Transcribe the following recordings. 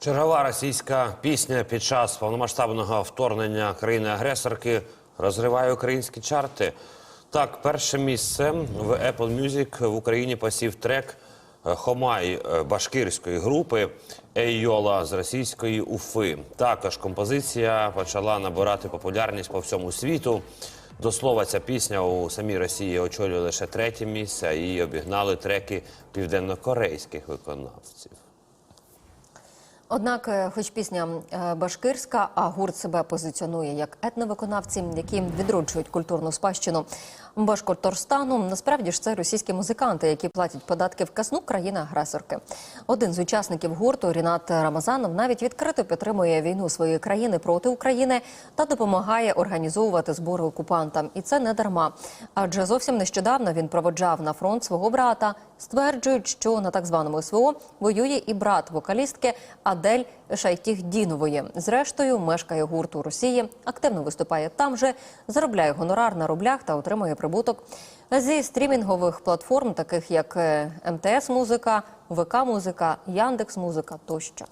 Чергова російська пісня під час повномасштабного вторгнення країни-агресорки розриває українські чарти. Так, перше місце в Apple Music в Україні посів трек Хомай башкирської групи Еййола з російської Уфи. Також композиція почала набирати популярність по всьому світу. До слова, ця пісня у самій Росії очолює лише третє місце, а її обігнали треки південнокорейських виконавців. Однак, е, хоч пісня е, башкирська, а гурт себе позиціонує як етновиконавці, які відроджують культурну спадщину Башкортостану, насправді ж це російські музиканти, які платять податки в казну країни-агресорки. Один з учасників гурту Рінат Рамазанов навіть відкрито підтримує війну своєї країни проти України та допомагає організовувати збори окупантам. І це не дарма. Адже зовсім нещодавно він проводжав на фронт свого брата. Стверджують, що на так званому СВО воює і брат вокалістки Адель Шайтіхдінової. Зрештою, мешкає гурт у Росії, активно виступає там же, заробляє гонорар на рублях та отримує прибуток зі стрімінгових платформ, таких як е, МТС Музика, ВК Музика, Яндекс Музика тощо.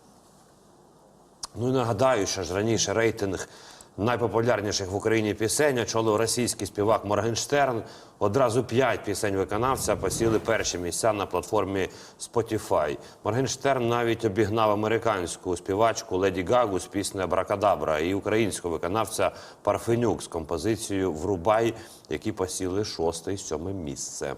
Ну і нагадаю, що ж раніше рейтинг найпопулярніших в Україні пісень очолив російський співак Моргенштерн. Одразу п'ять пісень виконавця посіли перші місця на платформі Spotify. Моргенштерн навіть обігнав американську співачку Леді Гагу з піснею Бракадабра і українського виконавця Парфенюк з композицією Врубай, які посіли шосте і сьоме місце.